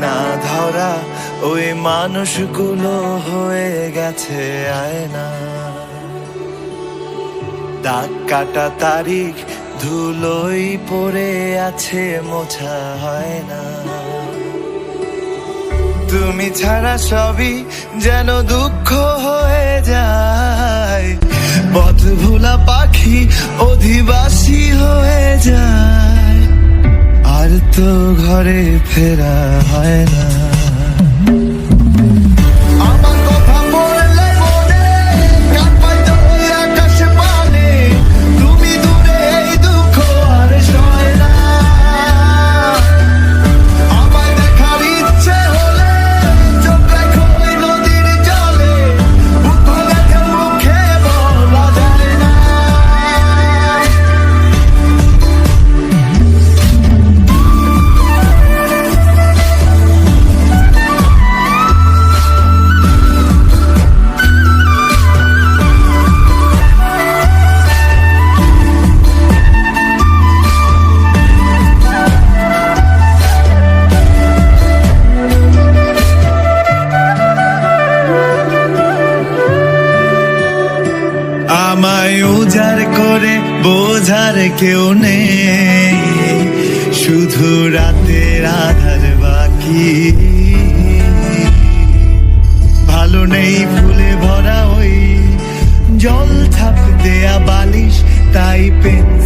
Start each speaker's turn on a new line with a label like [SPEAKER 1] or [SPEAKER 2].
[SPEAKER 1] না ধরা, ওই মানুষগুলো হয়ে গেছে আয়না। দাগ কাটা তারিখ ধুলোই পড়ে আছে, মোছা হয় না। তুমি ছাড়া সবই যেন দুঃখ হয়ে যায়। পথ ভোলা পাখি অধিবাসী হয়ে যায়। তো ঘরে ফেরা হয় না। আমায় উজার করে, বোঝার কেউ নেই। শুধু রাতের আধার বাকি। ভালো নেই ফুলে ভরা ওই জল থাপ দেয়া বালিশ, তাই পেন্স